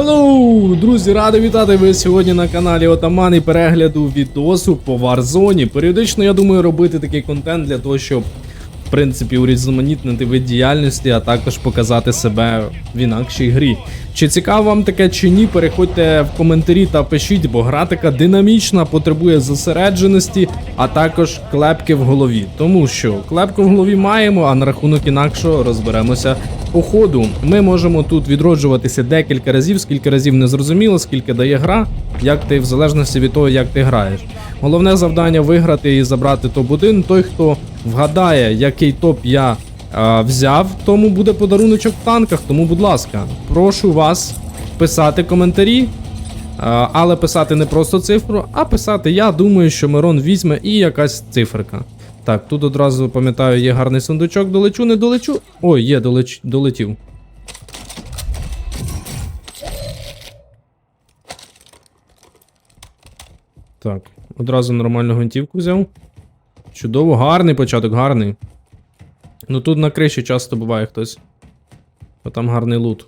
Hello, друзі, радий вітати ви сьогодні на каналі Отаман і перегляду відосу по Warzone. Періодично я думаю робити такий контент для того, щоб в принципі урізноманітнити вид діяльності, а також показати себе в інакшій грі. Чи цікаво вам таке чи ні? Переходьте в коментарі та пишіть, бо гра така динамічна, потребує зосередженості, а також клепки в голові. Тому що клепку в голові маємо, а на рахунок інакшого розберемося по ходу. Ми можемо тут відроджуватися декілька разів, скільки разів не зрозуміло, скільки дає гра, як ти в залежності від того, як ти граєш. Головне завдання виграти і забрати топ-1. Той, хто вгадає, який топ я а, взяв, тому буде подаруночок в танках. Тому, будь ласка, прошу вас писати коментарі. А, але писати не просто цифру, а писати я думаю, що Мирон візьме і якась циферка. Так, тут одразу пам'ятаю, є гарний сундучок, долечу, не долечу. Ой, є, долеч... долетів. Так, одразу нормальну гвинтівку взяв. Чудово, гарний початок, гарний. Ну тут на криші часто буває хтось. Бо там гарний лут.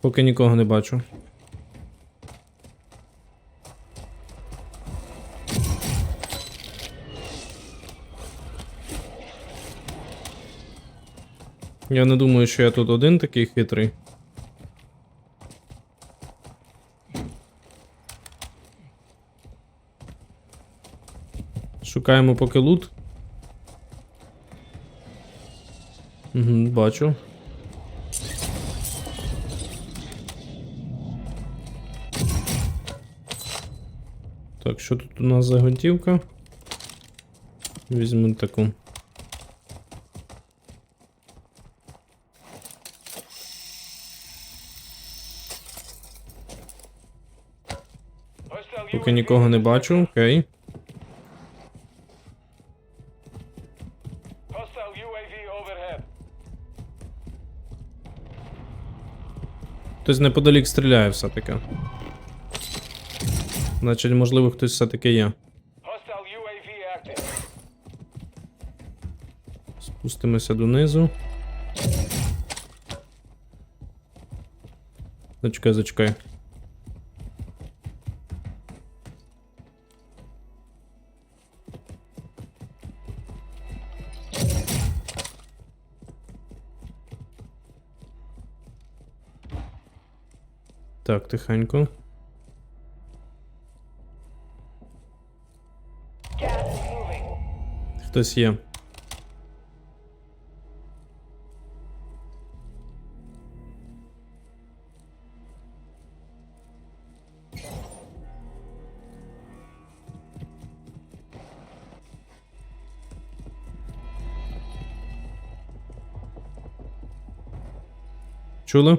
Поки нікого не бачу. Я не думаю, що я тут один такий хитрий. Шукаємо поки лут. Угу, бачу. Так, що тут у нас за гвинтівка? Візьмемо таку. Поки нікого не бачу, окей. Хтось неподалік стріляє все-таки. Значить, можливо, хтось все-таки є. Спустимося донизу. Зачекай, зачекай. Так, тихенько. Хтось є. Чули?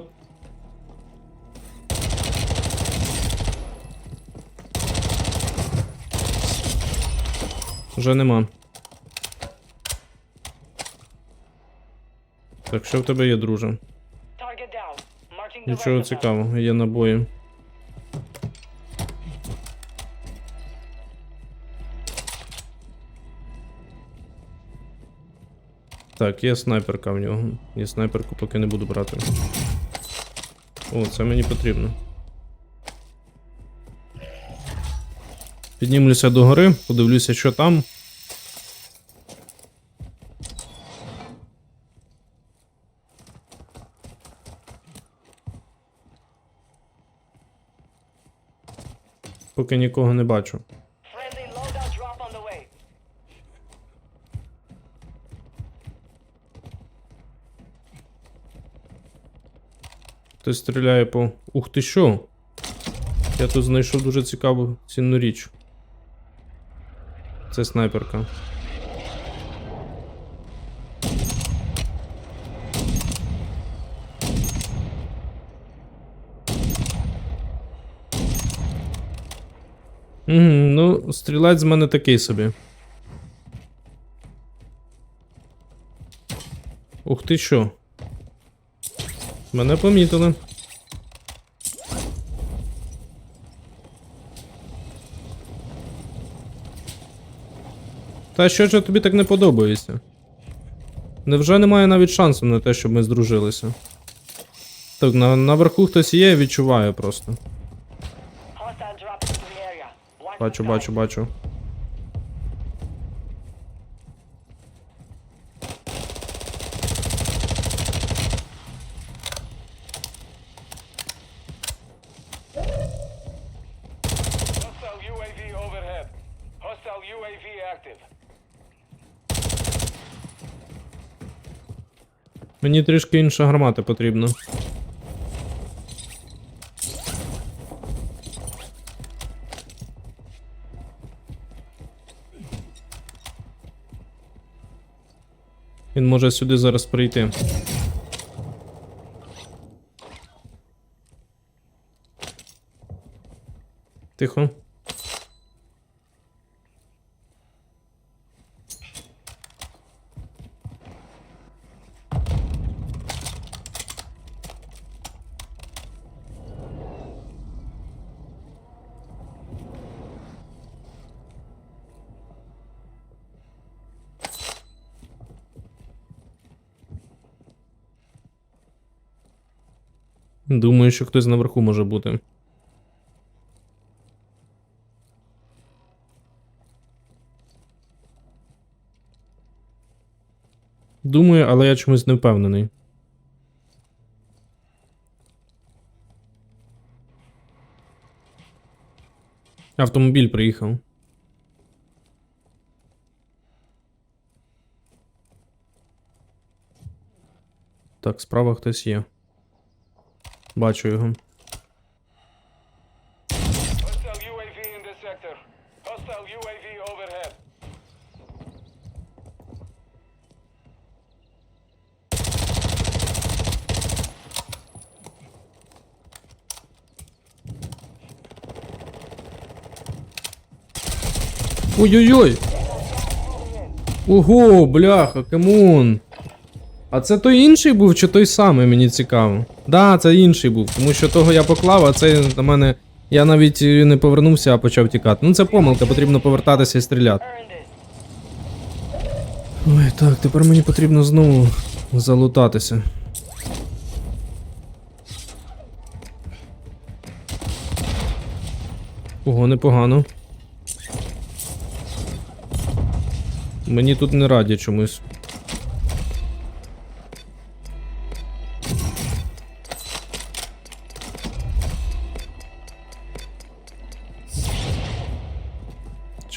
Вже нема. Так, що в тебе є, друже? Нічого цікавого, є набої. Так, є снайперка в нього. Я снайперку поки не буду брати. О, це мені потрібно. Піднімлюся до гори, подивлюся, що там. Поки нікого не бачу. Хтось стріляє по. Ух ти що? Я тут знайшов дуже цікаву цінну річ. Це снайперка. Угу, ну, стрілець з мене такий собі. Ух ти що? Мене помітили. Та що ж тобі так не подобається? Невже немає навіть шансу на те, щоб ми здружилися? Так, на, наверху хтось є, я відчуваю просто. Бачу, бачу, бачу. Hostile UAV active. Мені трішки інша гармата потрібна. Він може сюди зараз прийти. Тихо. Думаю, що хтось наверху може бути. Думаю, але я чомусь не впевнений. Автомобіль приїхав. Так, справа хтось є. Бачу його. Hostile UAV in this sector. Hostile UAV overhead. Ой-ой-ой! Ого, бляха, камон. А це той інший був чи той самий, мені цікаво. Да, це інший був, тому що того я поклав, а цей на мене. Я навіть е, не повернувся, а почав тікати. Ну це помилка, потрібно повертатися і стріляти. Ой, так, тепер мені потрібно знову залутатися. Ого, непогано. Мені тут не раді чомусь.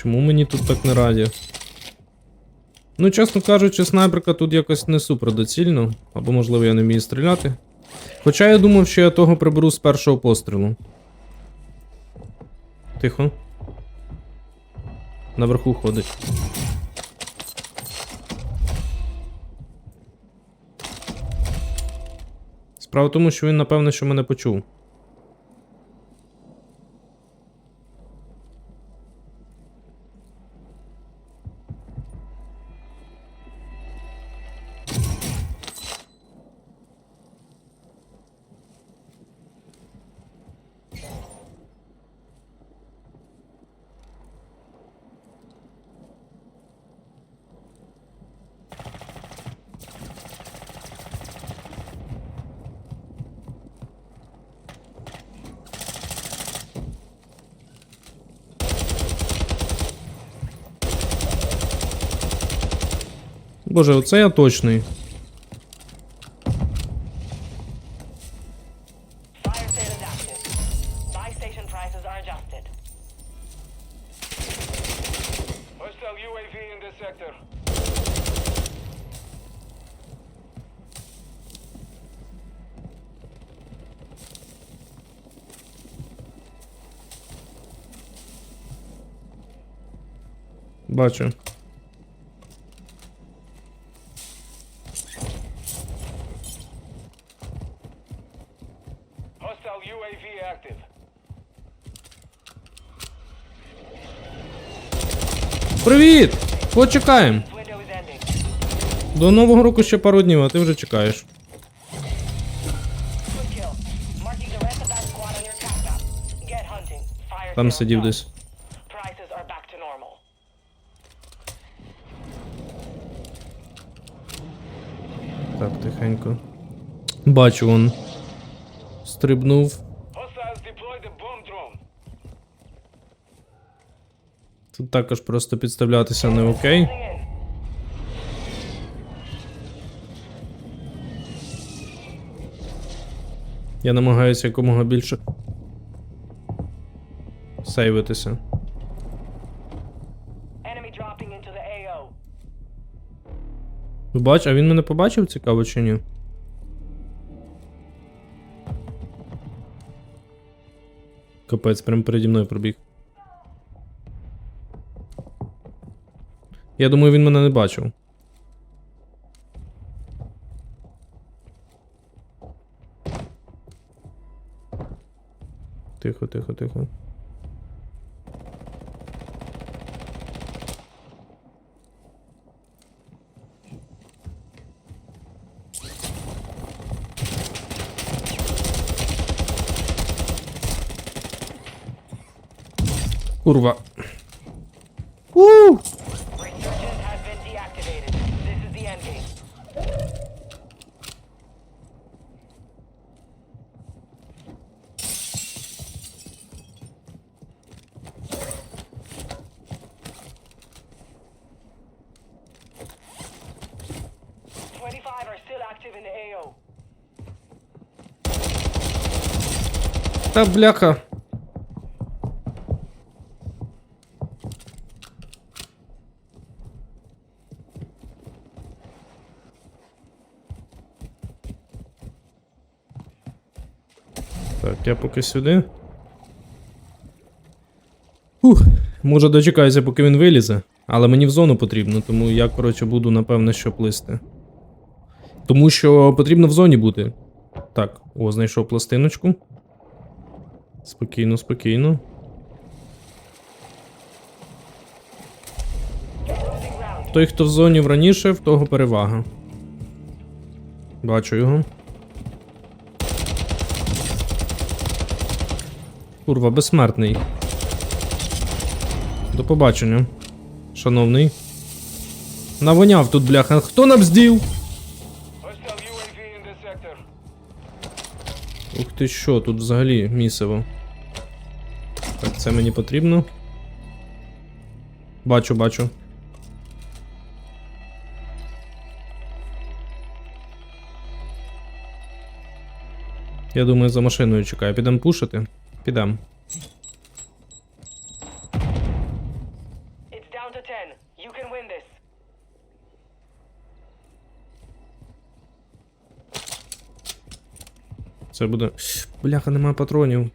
Чому мені тут так не раді? Ну, чесно кажучи, снайперка тут якось не супер доцільно, або можливо я не вмію стріляти. Хоча я думав, що я того приберу з першого пострілу. Тихо. Наверху ходить. Справа в тому, що він, напевно, що мене почув. Боже, оце я точний. Fire Почекаємо. До Нового року ще пару днів, а ти вже чекаєш. Там сидів десь. Так, тихенько. Бачу он. Стрибнув. Тут також просто підставлятися не окей. Я намагаюся якомога більше. Сейвитися. Бач, а він мене побачив, цікаво чи ні? Капець, прям переді мною пробіг. Я думаю, він мене не бачив. Тихо, тихо, тихо. Курва. У! Та бляха. Так, я поки сюди. Ух, може дочекаюся, поки він вилізе. Але мені в зону потрібно, тому я, коротше, буду напевне, що плисти. Тому що потрібно в зоні бути. Так, о, знайшов пластиночку. Спокійно, спокійно. Той, хто в зоні раніше, в того перевага. Бачу його. Курва, безсмертний. До побачення. Шановний. Навоняв тут, бляха. Хто the sector. Ух ти що, тут взагалі місиво. Це мені потрібно. Бачу, бачу. Я думаю, за машиною чекаю. Підемо пушити? Підемо. This. Це буде. Бляха, немає патронів.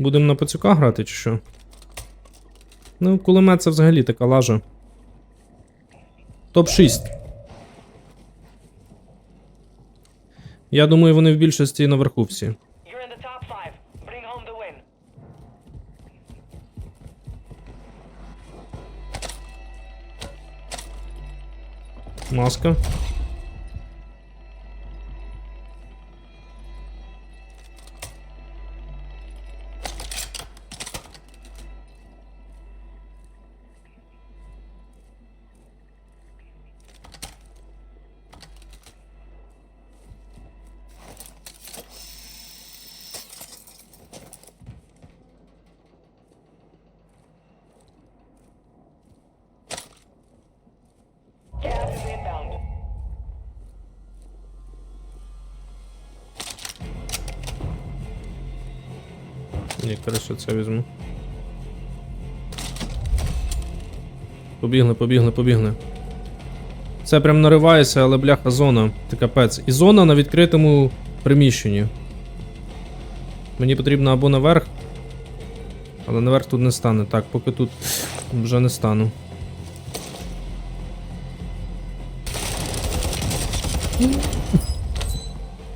Будемо на пацюка грати чи що? Ну, кулемет це взагалі така лажа. Топ 6. Я думаю, вони в більшості наверху всі. You're Ні, краще це візьму. Побігли, побігли, побігли. Це прям наривається, але бляха зона. Це капець. І зона на відкритому приміщенні. Мені потрібно або наверх. Але наверх тут не стане. Так, поки тут вже не стану.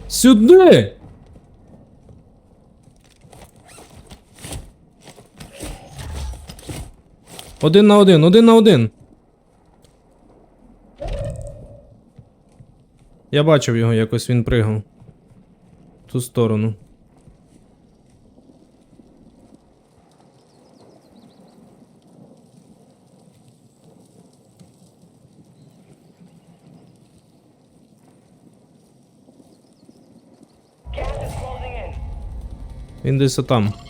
Сюди! Один на один, один на один. Я бачив його, якось він пригав. ту сторону. Він десь отам.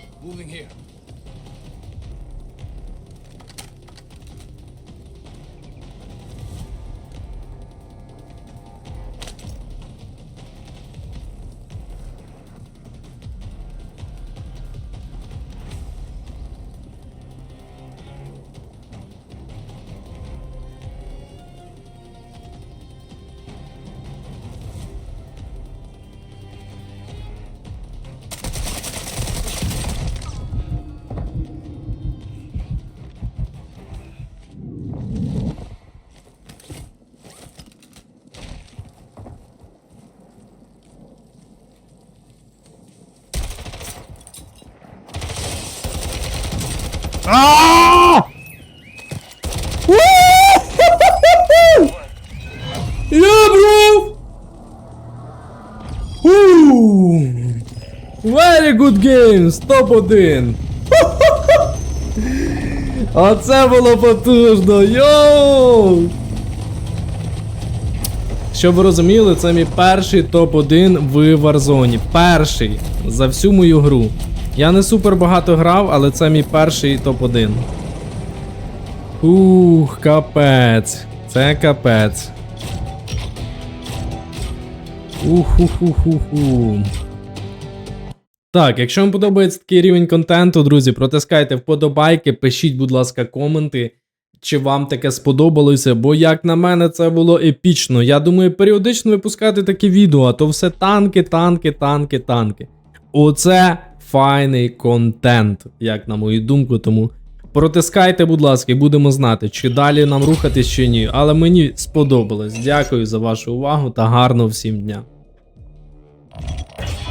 Я, бро! Ууу! Very good games! Топ-1! Оце було потужно! Йоу! Щоб ви розуміли, це мій перший топ-1 в Warzone. Перший за всю мою гру. Я не супер багато грав, але це мій перший топ-1. Ух, капець. Це капець. Уху-ху-ху-ху. Так, якщо вам подобається такий рівень контенту, друзі, протискайте вподобайки, пишіть, будь ласка, коменти, чи вам таке сподобалося, бо, як на мене, це було епічно. Я думаю, періодично випускати такі відео, а то все танки, танки, танки, танки. Оце файний контент, як на мою думку, тому. Протискайте, будь ласка, і будемо знати, чи далі нам рухатись, чи ні. Але мені сподобалось. Дякую за вашу увагу та гарного всім дня. Thank you.